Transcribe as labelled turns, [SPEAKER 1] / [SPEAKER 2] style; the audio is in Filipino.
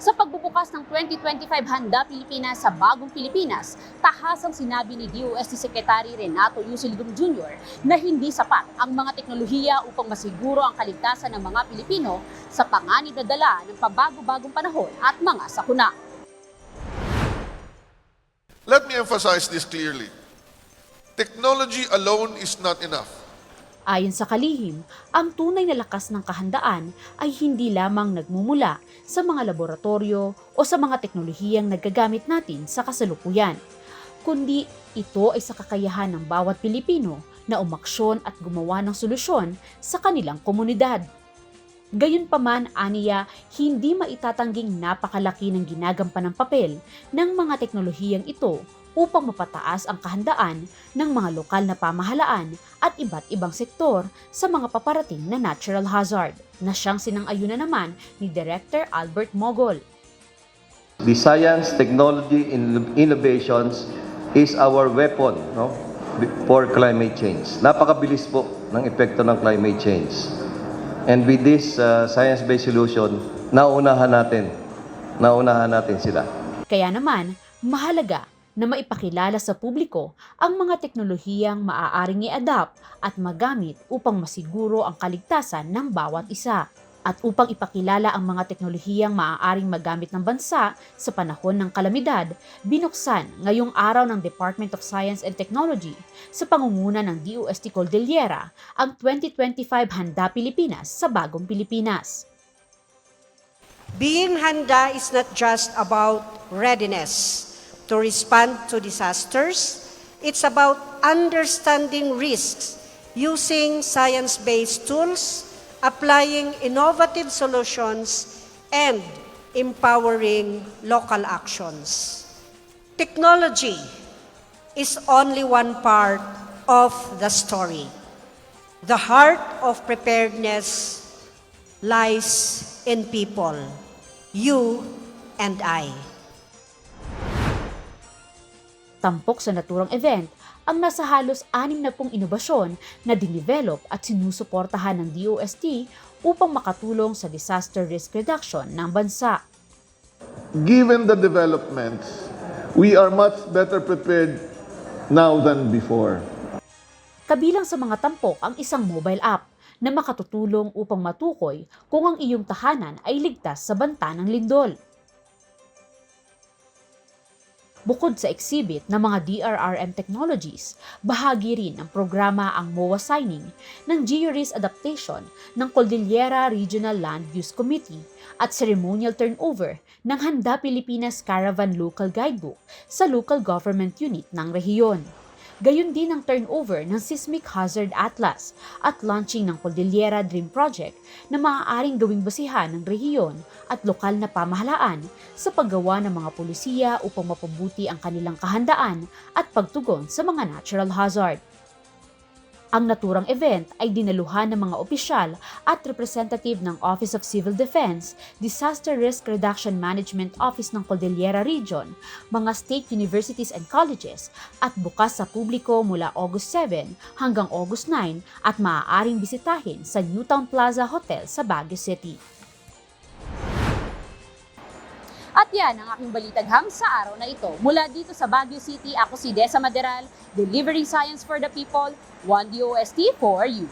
[SPEAKER 1] Sa pagbubukas ng 2025 Handa Pilipinas sa Bagong Pilipinas, tahasang sinabi ni DOST Secretary Renato Yusilgum Jr. na hindi sapat ang mga teknolohiya upang masiguro ang kaligtasan ng mga Pilipino sa panganib na dala ng pabago-bagong panahon at mga sakuna.
[SPEAKER 2] Let me emphasize this clearly. Technology alone is not enough.
[SPEAKER 1] Ayon sa kalihim, ang tunay na lakas ng kahandaan ay hindi lamang nagmumula sa mga laboratorio o sa mga teknolohiyang nagagamit natin sa kasalukuyan, kundi ito ay sa kakayahan ng bawat Pilipino na umaksyon at gumawa ng solusyon sa kanilang komunidad. Gayunpaman, aniya, hindi maitatangging napakalaki ng ginagampan ng papel ng mga teknolohiyang ito upang mapataas ang kahandaan ng mga lokal na pamahalaan at iba't ibang sektor sa mga paparating na natural hazard na siyang sinang-ayunan naman ni Director Albert Mogol.
[SPEAKER 3] The science, technology, and innovations is our weapon no, for climate change. Napakabilis po ng epekto ng climate change. And with this uh, science-based solution, naunahan natin, naunahan natin sila.
[SPEAKER 1] Kaya naman, mahalaga na maipakilala sa publiko ang mga teknolohiyang maaaring i-adapt at magamit upang masiguro ang kaligtasan ng bawat isa. At upang ipakilala ang mga teknolohiyang maaaring magamit ng bansa sa panahon ng kalamidad, binuksan ngayong araw ng Department of Science and Technology sa pangunguna ng DOST Cordillera ang 2025 Handa Pilipinas sa Bagong Pilipinas.
[SPEAKER 4] Being handa is not just about readiness to respond to disasters. It's about understanding risks, using science-based tools, applying innovative solutions, and empowering local actions. Technology is only one part of the story. The heart of preparedness lies in people, you and I.
[SPEAKER 1] Tampok sa naturang event ang nasa halos anim na pong inobasyon na dinevelop at sinusuportahan ng DOST upang makatulong sa disaster risk reduction ng bansa.
[SPEAKER 5] given the developments, we are much better prepared now than before.
[SPEAKER 1] Kabilang sa mga tampok ang isang mobile app na makatutulong upang matukoy kung ang iyong tahanan ay ligtas sa banta ng lindol. Bukod sa exhibit ng mga DRRM technologies, bahagi rin ng programa ang MOA signing ng GeoRIS adaptation ng Cordillera Regional Land Use Committee at ceremonial turnover ng Handa Pilipinas Caravan Local Guidebook sa local government unit ng rehiyon. Gayon din ang turnover ng Seismic Hazard Atlas at launching ng Cordillera Dream Project na maaaring gawing basihan ng rehiyon at lokal na pamahalaan sa paggawa ng mga pulisiya upang mapabuti ang kanilang kahandaan at pagtugon sa mga natural hazard. Ang naturang event ay dinaluhan ng mga opisyal at representative ng Office of Civil Defense, Disaster Risk Reduction Management Office ng Cordillera Region, mga state universities and colleges at bukas sa publiko mula August 7 hanggang August 9 at maaaring bisitahin sa Newtown Plaza Hotel sa Baguio City. At yan ang aking balitaghang sa araw na ito. Mula dito sa Baguio City, ako si Desa Maderal, delivering science for the people, one DOST for you.